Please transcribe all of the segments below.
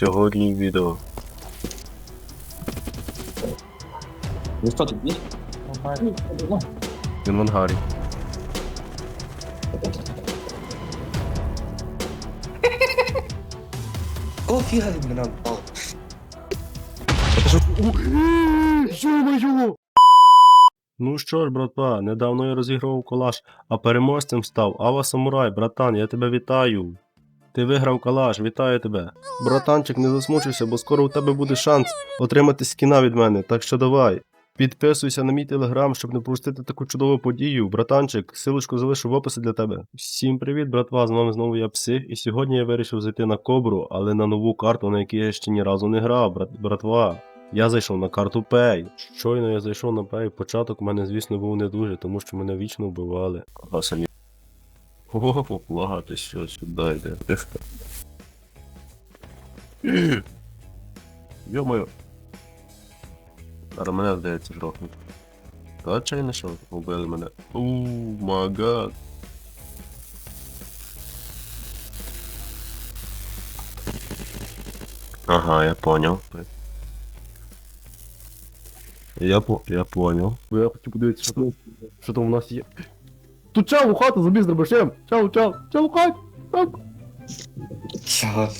Сьогодні відео. Ну що тобі? Він в ангарі. Кого фіга він мене впав? Ё-моё! Ну що ж, братва, недавно я розігрував колаж, а переможцем став Ава Самурай, братан, я тебе вітаю. Ти виграв калаш, вітаю тебе. Братанчик, не засмучуйся, бо скоро у тебе буде шанс отримати скіна від мене, так що давай. Підписуйся на мій телеграм, щоб не пропустити таку чудову подію. Братанчик, силочку залишу в описі для тебе. Всім привіт, братва! З вами знову я псих, і сьогодні я вирішив зайти на кобру, але на нову карту, на якій я ще ні разу не грав, брат, братва. Я зайшов на карту Pay. Щойно я зайшов на Pay, початок у мене, звісно, був не дуже, тому що мене вічно вбивали. О, поплати, що сюди йде. Йо-моє. Зараз мене здається жрохнуть. Та чай не що, убили мене. Ууу, магад. Ага, я понял. Я по... я понял. Я хочу подивитися, що там у нас є. Тут чав у хату забіг з дробашем! Чав, чав, чав у хаті! Чав.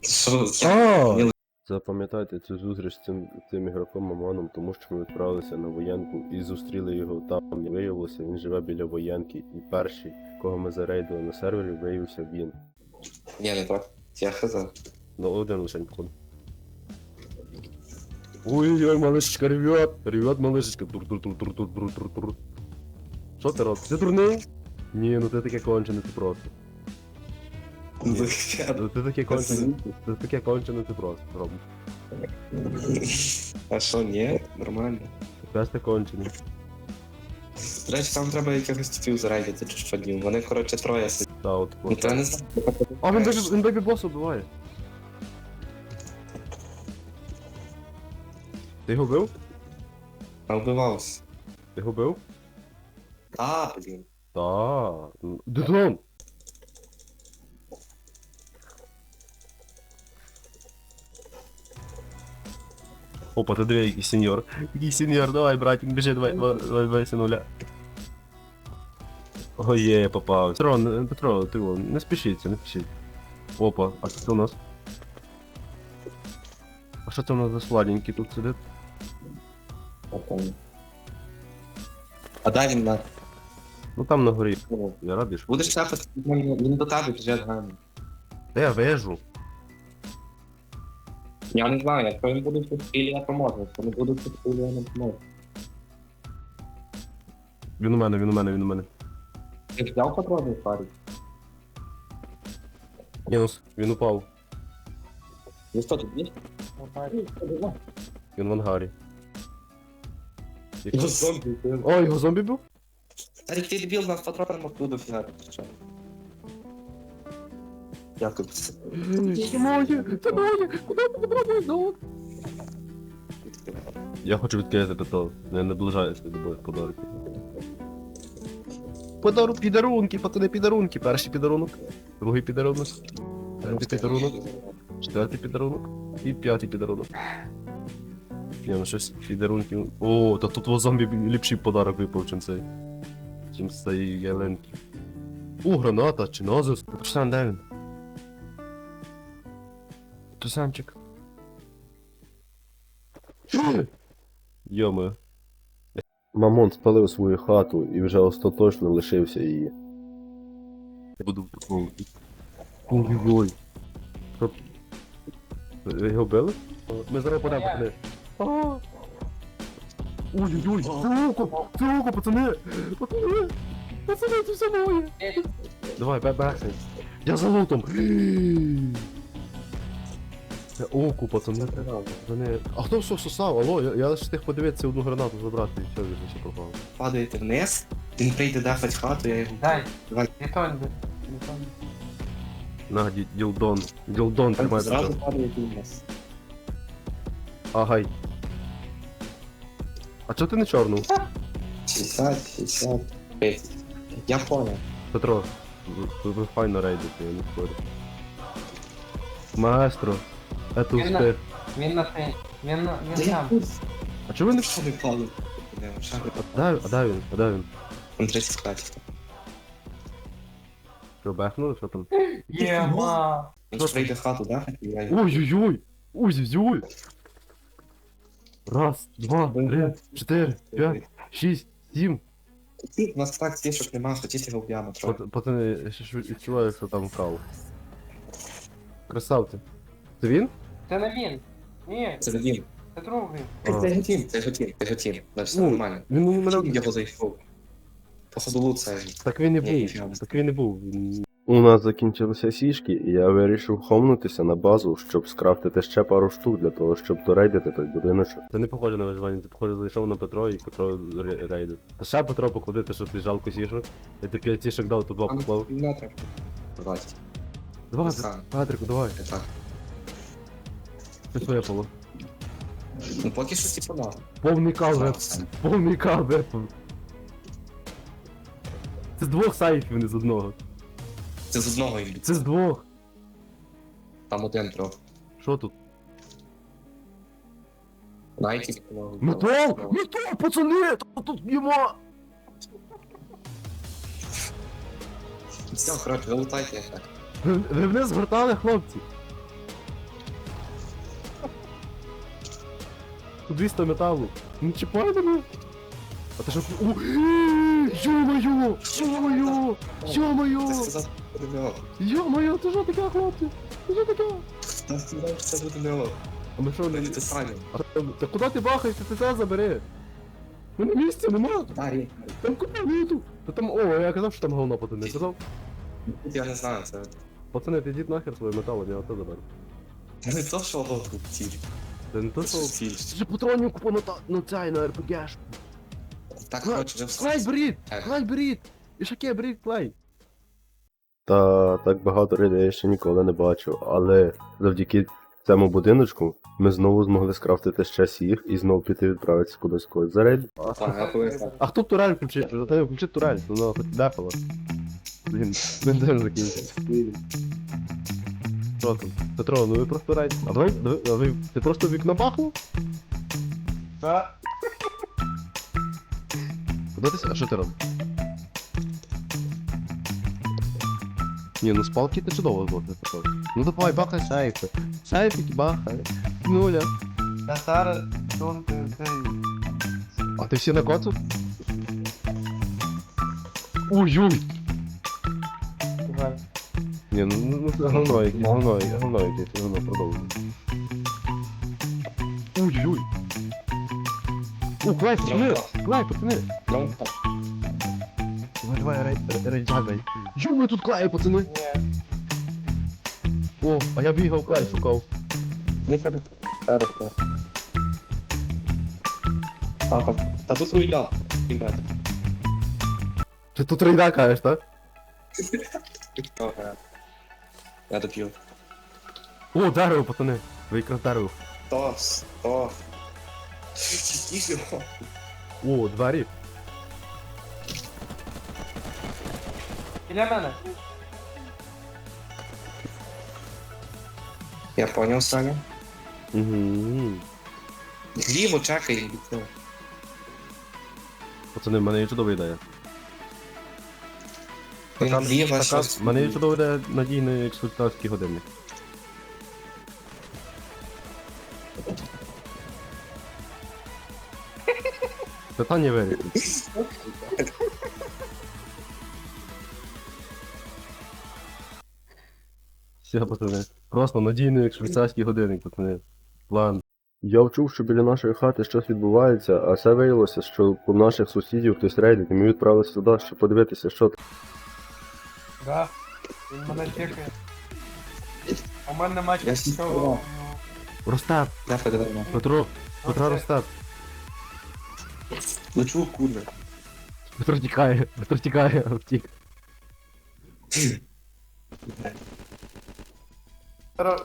Чого? Що? А! Запам'ятайте цю зустріч з цим, цим ігроком Мамоном, тому що ми відправилися на воєнку і зустріли його там. І виявилося, він живе біля воєнки. І перший, кого ми зарейдили на сервері, виявився він. Ні, не так. Я хазар. Ну, один лишень походу. Ой-ой-ой, малышечка ревет. Ревет малышечка. Тур-тур-тур-тур-тур-тур-тур-тур. Що ти робиш? Ти дурний? Ні, ну ти таке кончене, ти просто. Ну, ты Ну, Ти Ты кончене. Ти таке кончене, ти просто робиш. А що, нет? Нормально. Ти теж ти кончений. До речі, там треба якихось типів зарейдити чи що дім. Вони, коротше, троє сидять. Та от. От. Ну, то я не він бебі босса убиває. Ти його бив? А вбивався. Ти його бив? А, блін. Та. Дедон! Опа, ти диви, який сеньор. Який сеньор, давай, братик, біжи, давай, давай, давай, давай, синуля. Ой, є, попав. Петро, не- Петро, ти о, не спішіться, не спішіть. Опа, а що це у нас? А що це у нас за сладенький тут сидить? А дай він на. Ну там на горі. Я радий, що. Будеш чапати, він до тебе біжить гамі. Де я вижу? Я не знаю, якщо він буде тут спілі, я поможу. Якщо не буде тут спілі, я не поможу. Він у мене, він у мене, він у мене. Ти взяв патрони парі? Мінус, він упав. Ну що, тут є? Він в ангарі. Ну, зомбі, О, його зомбі був? Тарік, ти дебіл, нас патроном оттуда фігати. Що? Дякую. Це моє, це моє, куди ти пробуєш? Я хочу відкрити петро, не наближаюся до подарунки. Подарунки, підарунки, пацани, підарунки. Перший підарунок, другий підарунок, третій підарунок, четвертий підарунок і п'ятий підарунок. Ні, ну щось підарунки. О, та тут у зомбі ліпший подарок випав, чим цей. Чим цей ялинки. О, граната, чи назис. Почнемо, де він? Тусанчик. Йоме. Мамон спалив свою хату і вже остаточно лишився її. Я буду в такому. Ой-ой. Що? Його били? Ми зараз. А! Ой-ой-ой, це око! Це око, пацани! Пацани! Пацани, це все моє! Давай, бебехни. Я за лутом! Це оку, пацани. Вони... А хто все сосав? Алло, я, я лише встиг подивитися одну гранату забрати і все, він ще пропав. Падаєте вниз, він прийде дефать хату, я його... Дай, Давай. не тонь, не тонь. На, ді- ділдон. Ділдон, тримай Зразу падаєте вниз. Агай. А чого ти не чорнув? 60, 60, 30. Я понял. Петро, Ви, ви файно рейдите, я не спорю. Маестро, это Він на- успіх. Він на. Він на. Він там. А чого ви не впали? Не, шаги. А де, а де він? А де він? Там 30 складів. Що, бехнули, що там? Єма. Він ж прийде в хату, да? Я- Ой-ой-ой! Ой-ой-ой! Раз, два, три, чотири, п'ять, шість, сім. У нас так стішок нема, хотіти його вб'ємо трохи. Пат- Пацани, я ще ж відчуваю, що там кал. Красавці. Це він? Це не він. Ні, Це він. це другий. А. Це тім, це тім, це. Значить, все Ну, нормально. Він у мене. його зайшов. Походу це. Так він і був. Так він і був. У нас закінчилися сішки, і я вирішив хомнутися на базу, щоб скрафтити ще пару штук для того, щоб дорейдити той будиночок. Це не похоже на виживання, це похоже зайшов на Петро і Петро ре- рейдить. Та ще Петро покладити, що ти жалко сішок. Я ти п'ять сішок дав, то два поклав. Не треба. Давайте. Давай, Сам. Петрику, давай. Не так. Щось. Ну поки що типу да. Повний кал випав. Повний кал випав. Це з двох сайфів, не з одного. Це з одного йде. Це з двох. Там один трохи. Що тут? Найті. Метал! Метал, пацани! Тут нема! Все, коротше, вилутайте так. Ви, ви вниз згортали, хлопці? Тут 200 металу. Не чіпай мене. А ти що? Йо-моє! Йо-моє! Йо-моє! Буде. Йо-моє, це що таке, хлопці? Це що таке? Ти сказав, що це буде не. А ми що, не... Ти самі. А, та куди ти бахаєшся? Ти це забери. Ну на місця нема. Дарі. Там куди нету? Та там, о, я казав, що там говно пацани. Казав, я не знаю, це. пацани, підіть нахер своє метало, я оце заберу. Це не то, що тут ціль. Це не то, Це що... ціль. Це ж патронів купа на, та... на цей, на РПГш. Так, коротше, вже все. Клей, беріть! Клей, беріть! І шаке, беріть, клей! Та так багато рейдів я ще ніколи не бачив, але завдяки цьому будиночку ми знову змогли скрафтити ще сіх і знову піти відправитися кудись когось за рейд. А хто турель включив? Ти включи турель, ну хоч дефало. Блін, бензин закінчився. Що там? Петро, ну ви просто рейд. А давай, давай, а ви, ти просто вікно бахнув? Та. Куди ти? А що ти робиш? Ні, ну з палки ти чудово можна такого. Ну давай, бахай сейфи. Сейфики бахай. Нуля. Тут ти. ти. А ти всі на коцу? Ой-ой! Давай. Ні, ну, ну, ну це говно, якесь, говно, говно якесь, говно, продовжуй. Ой-ой! О, клай, пацани! Клай, пацани! Давай, давай, рей, рей, рей, Ё, тут клай, пацани! О, а я бігав клай шукав. Не треба. Зараз. Та тут руйда. Ти тут рейда кажеш, так? Я доп'ю. О, дерево, пацани! Ви якраз дерево. То, то. Тихо. О, двері. Біля мене. Я понял, Саня. Угу. Ліво, чекай. Пацани, в мене є чудова ідея. Стакан- Ліво, стакан- щось. В мене є чудова ідея надійний експлуатаційний годинник. Питання вирішено. Все, пацани. Просто надійний як швейцарський годинник, пацани. План. Я вчув, що біля нашої хати щось відбувається, а це виявилося, що у наших сусідів хтось рейдить, і ми відправилися туди, щоб подивитися, що там. Да. Він мене чекає. У мене нема Я чого. Ростап, подивимо. Петро, Петро Ростап. Лечу куди. Петро тікає, Петро тікає, втік. Ро-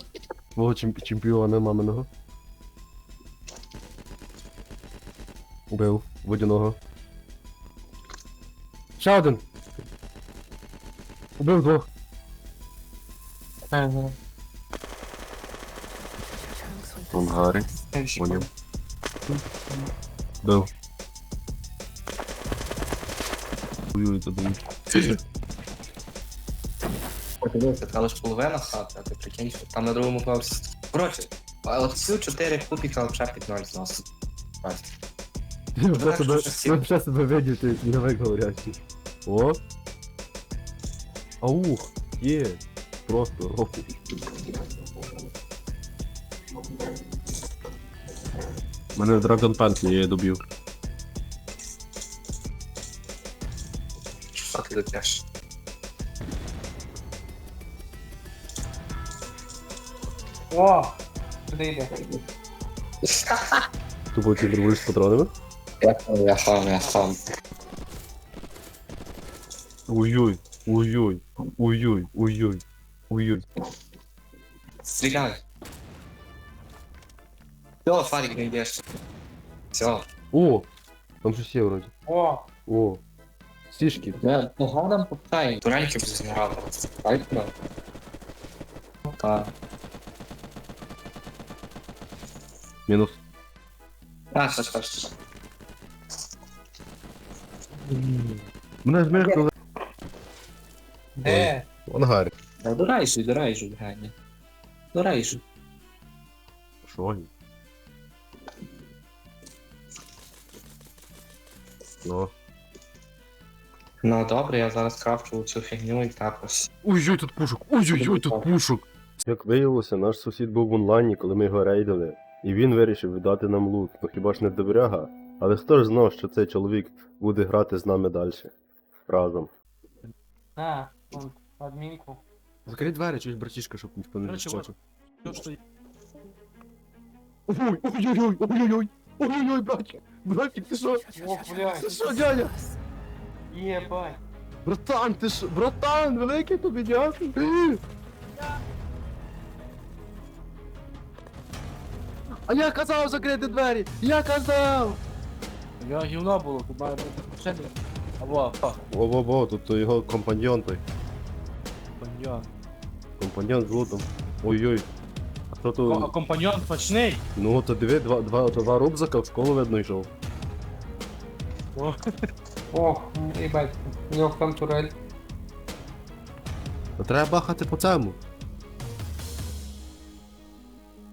Свого чемпі- чемпіона маминого. Убив водяного. Ще один. Убив двох. Ага. Ангари. Інші. Поняв. Бив. Ой, це така лише половина хати, а ти прикинь, що там на другому поверсі. Коротше, а от цю 4 кубіка взагалі під ноль зносить. Вже себе- я вже себе видів, ти новик говорящий. О. Аух, є. Просто року. Мене Dragon Pant я її доб'ю. Що ти дотяш? О! Сюди йде. Тупо ти дружиш з патронами? Я сам, я сам, я сам. Ой-ой, ой-ой, ой-ой, ой-ой, ой-ой. Стріляй. Все, Фарік не йдеш. Все. О! Там щось є вроді. О! О. Стішки. Я погадам поптай. Турельки вже зіграли. Так, ну. Так. Мінус. А, що ж, що ж. Мене змеркнули. Де? Ангарі. Да, дорайжу, дорайжу, Ганя. Дорайжу. Що? Ну. Ну добре, я зараз крафчу цю фігню і також. Ой-ой, тут пушок! Ой-ой-ой, тут пушок! Як виявилося, наш сусід був в онлайні, коли ми його рейдили, і він вирішив віддати нам лут. Ну хіба ж не добряга? Але хто ж знав, що цей чоловік буде грати з нами далі? Разом. На, вон, адмінку. Закрий двері, чуєш, братішка, щоб ніхто не Короче, відскочив. То, что Ой, ой-ой-ой, ой-ой-ой, ой-ой-ой, братик, братик, ти що? О, блядь. Ти що, дядя? Єбать. Братан, ти що? Братан, великий тобі дякую. А я казав закрити двері! Я казав! я гівно було, тут має бути ще. Або, а, Во-во-во, тут його компаньйон той. компаньйон. Компаньйон з лутом. Ой-ой. А хто О, а то? компаньйон почний. Ну, то диви, два, два, два рубзака в школу видно йшов. О, Ох, їбать. У нього там турель. Та треба бахати по цьому.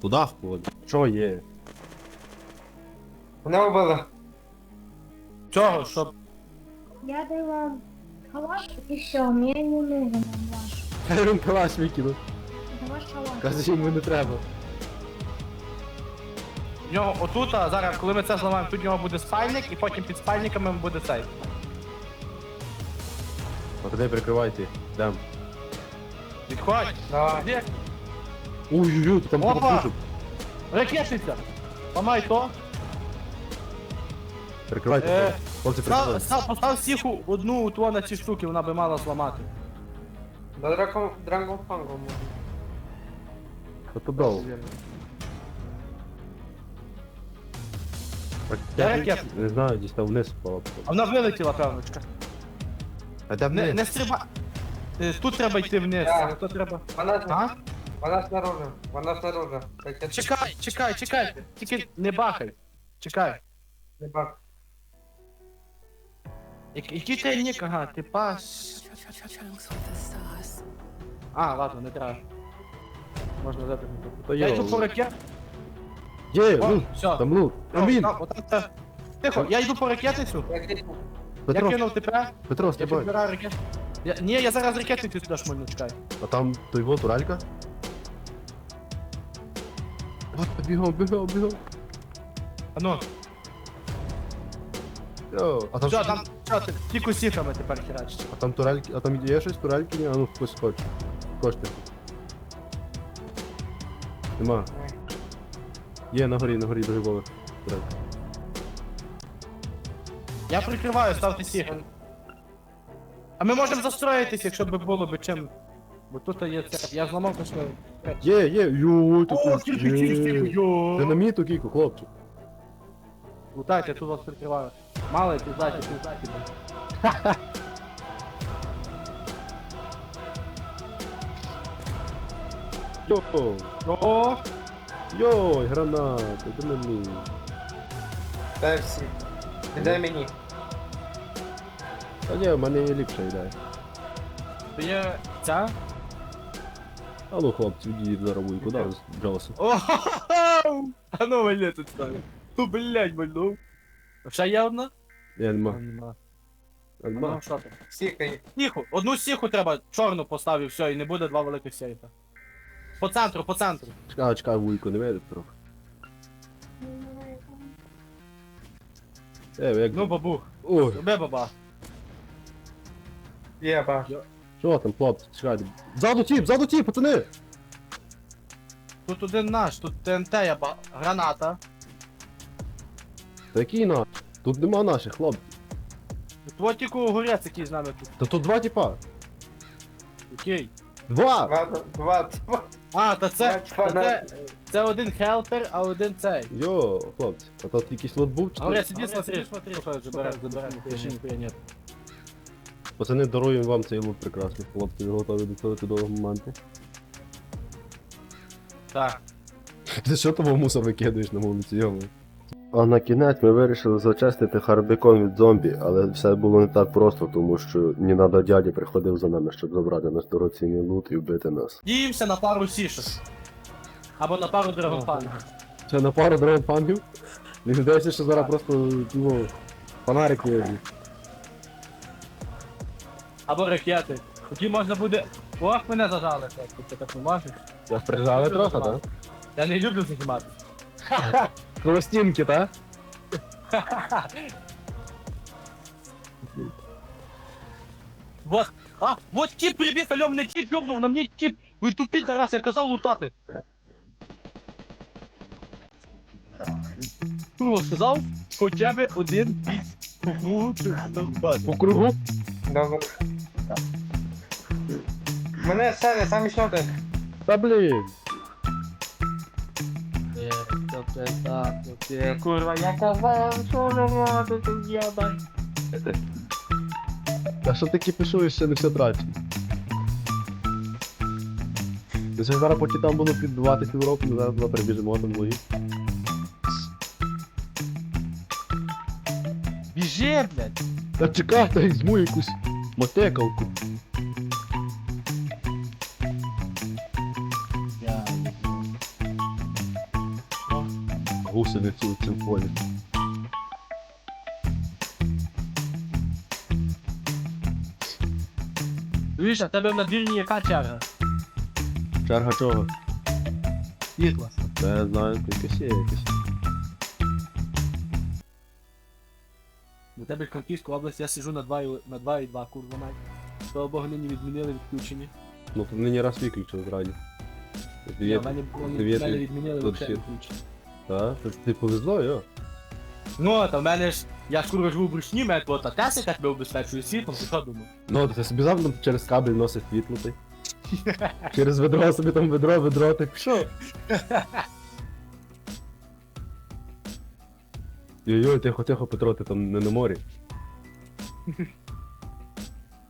Туда входить. Що є? Мене вбили. Чого, щоб Я дала калаш и все, мне не нужен ваш. Хай калаш викинув. Это ваш. Каже, йому не треба. в нього отут, а зараз, коли ми це зламаємо, тут в нього буде спальник, і потім під спальниками буде цей. А прикривайте. Дам. Відходь. Давай. Де? Ой-ой-ой, там Опа! Ракетниця. Ламай то. Прикривайте. Е, Хлопці, Став, прикривайте. став, постав всіх у- одну ту на ці штуки, вона би мала зламати. До дракон... Дрангон Фангом можна. Та то довго. Так, Де я ракета? Не знаю, десь там вниз впала. А вона вилетіла, певночка. А де Не, не стриба. Е, Тут треба йти вниз, Так. а тут треба. Вона, А? Вона снаружи. Вона снаружи. Так я Чекай, чекай, чекай. Тільки не бахай. Чекай. не бак. Я- Який ти нік, ага, ти пас. А, ладно, не треба. Можна запитати. Та Я йо, йду по ракет. Є, О, ну, все. там лут. Амін. Тихо, я йду по ракетницю. Я крикнув. Я Петро, кинув тебе. Петро, Я стрибай. підбираю ракет. Я, ні, я зараз ракетницю сюди шмальну, чекай. А там той вот уралька. От, бігом, бігом, бігом. А ну, А там, все, там, все, ти тільки сіхами тепер херачиш. а там турельки, а там є щось турельки? Ні, а ну хтось хоче. Кошти. Нема. Є, на горі, на горі, другий поверх. Турелька. Я прикриваю, ставте сіхи. А ми можемо застроїтись, якщо б було б чим. Бо тут є це. Я зламав точно. Є, є, йой, тут. О, тільки тільки, Є. йо. Динаміту кіку, хлопчик. Лутайте, я тут вас прикриваю. Мало, піздайте, піздайте. Йо! О, Йой, гранати, мені? Дай всі. Дай мені. Та ні, в мене є ліпша ідея. то є ця? А ну, хлопці, відійдіть за равуйку, да, з Джоса. О, а ну валі тут ставить. Ну, блядь, больну. Ще є одна? Я нема. Нема. Нема. Ну, що там? Сікай. Сіху, одну сіху треба, чорну поставив, все, і не буде два великих сейфа. По центру, по центру. Чекай, чекай, вуйку, не вийде трохи. Е, як... Ну, бабух, Ой, роби баба. Єба. Що там, хлопці, чекайте. Ззаду тіп, ззаду тіп, пацани! Тут один наш, тут ТНТ є ба... граната. Та який наш? Тут нема наших, хлопці. Тут тільки огурець, який з нами тут. Та тут два тіпа. Окей. Два! Два, два, два. А, та це, та це, це один хелпер, а один цей. Йо, хлопці, а тут якийсь лот був чи Говорят, що? сиди, смотри, смотри, что забирай, забирай, нихуя нет. Пацани, даруємо вам цей лут прекрасний. Хлопці, ви готові до цього чудового моменту. Так. Ти що того мусор викидаєш на вулиці, йому? А на кінець ми вирішили зачистити харбікон від зомбі, але все було не так просто, тому що Нінада дяді приходив за нами, щоб забрати наш дорогоцінний лут і вбити нас. Діємося на пару сішок. Або на пару драгонфанів. Це на пару дрон фангів? Мені здається, що зараз просто ну, фонарик є. Або ракети. Тоді можна буде. Ох, мене зажали, так, ти так не можеш. Я прижали трохи, так? Я не люблю знімати. Кростінки, так? Вот. А, вот тип прибіг, алло, мене тип ёбнув, на мені тип. Ви тупі, Тарас, я казав лутати. Курва, сказав, хоча б один піс. По кругу? Добре. Мене Саня, сам ще один. Та блін. Курва, я казав, що не можу тут єбать. Та що ти кипішуєш, ще не все трачено. Ти ж зараз поки там було підбивати півроку, ми зараз туди прибіжимо там логі. Біжи, блядь. Та чекай, та візьму якусь мотекалку. Гусеницю у цим полі. Видиш, а тебе в надвірні яка черга? Черга чого? Світла. Я знаю, якась є якась. У тебе в Франківську область я сижу на 2 на 2 і 2, курва мать. Слава Богу, нині відмінили відключення. Ну тут нині раз виключили зраді. Ні, в мене, мене відмінили всі. відключення. Та? Ти, повезло, йо? Ну, а то в мене ж, я ж курва живу в Бручні, мене твоя тесика тебе обезпечує світлом, ти що думав? Ну, ти собі завжди через кабель носить світло ти. Через ведро собі там ведро, ведро, ти пішов. Йой-йой, тихо, тихо, Петро, ти там не на морі.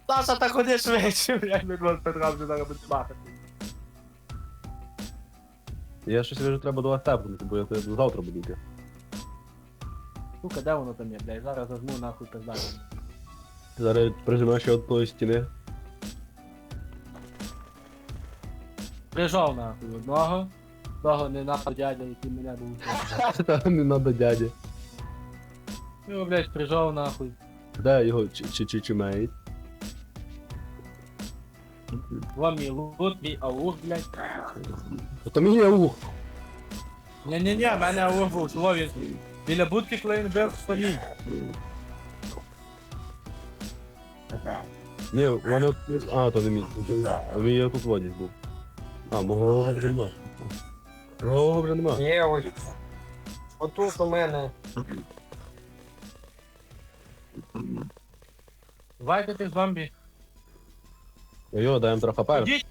Саша, так ходи швидше, блядь, ми два Петра вже зараз буде махати. Я щось вижу, треба до вас тепнути, бо я тебе завтра буду йти. Сука, де воно там є, блядь, зараз зажму нахуй пизда. Зараз прижимеш ще от тої стіни. Прижав нахуй одного, того не нахуй дядя, який мене був. Та не надо дяді. Ну, блядь, прижав нахуй. Де його чи чи чи чимеють? Вон мій лут, мій аур, блядь. То мені ух. Ні-ні-ні, в мене аур був, слові. Біля будки, коли він бив стоїть. Ні, у мене. А, то не мій. А мій я тут водять був. А, мого вже нема. Мого вже нема. Є ось. Отут у мене. Вайте тих зомбі. Йо, даємо трохи. Ходіть.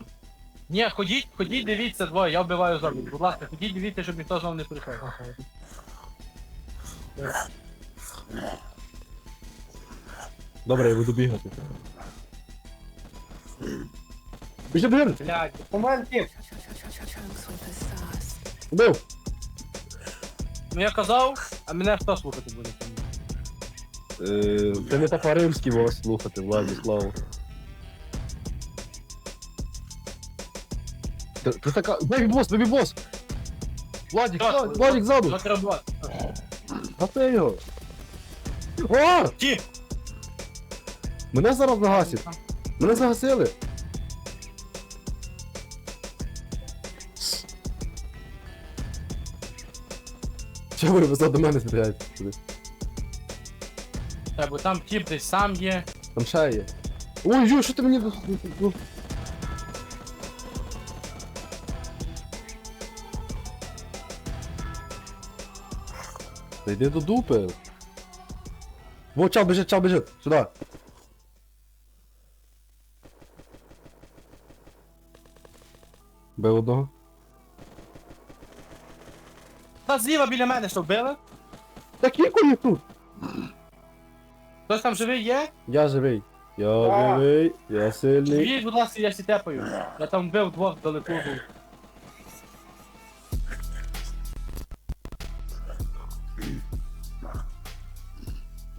Ні, ходіть, ходіть, дивіться двоє, я вбиваю зомбі. Будь ласка, ходіть, дивіться, щоб ніхто знов не прийшов. Добре, я буду бігати. Біжи, біжи! Блядь. У мене. Убив! Ну я казав, а мене хто слухати буде? Е, Це не по-римськи вас слухати, Владислав. Ти така... Бебі бос, бебі бос! Владик, Владик, Владик ззаду! Ну треба. Гати його! О! Ті! Мене зараз загасять! Мене загасили! Чого ви позаду мене стріляєте? Та, бо там тіп десь сам є. Там ще є. Ой, ой, що ти мені... Та йди до дупи. Во, чал біжить, чал біжить. Сюди. Бив одного. Та зліва біля мене що вбили? Та кілько їх тут? Хтось там живий є? Я живий. Я А. живий, я сильний. Відіть, будь ласка, я сі тепаю. Я там вбив двох далеко був.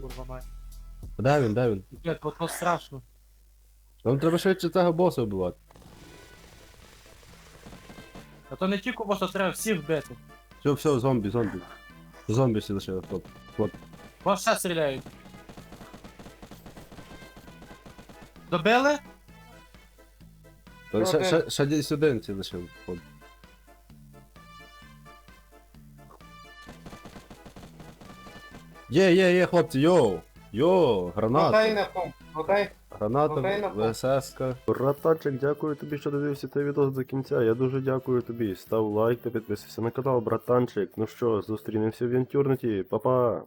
Курва мать. Де він, де він? Блядь, бо то страшно. Нам треба швидше цього боса вбивати. А то не тільки просто треба всіх вбити. Все, все, зомбі, зомбі. Зомбі всі лишили, от. Вас ще стріляють. Добили? Та Ще, ще, ще десь один ці лишив. От. Є, є, є, хлопці, йоу! Йоу, граната. на ком. Мотай. Граната, Окей, на ВСС-ка. Братанчик, дякую тобі, що дивився цей відео до кінця. Я дуже дякую тобі. Став лайк та підписуйся на канал, братанчик. Ну що, зустрінемося в Янтюрниті. Па-па!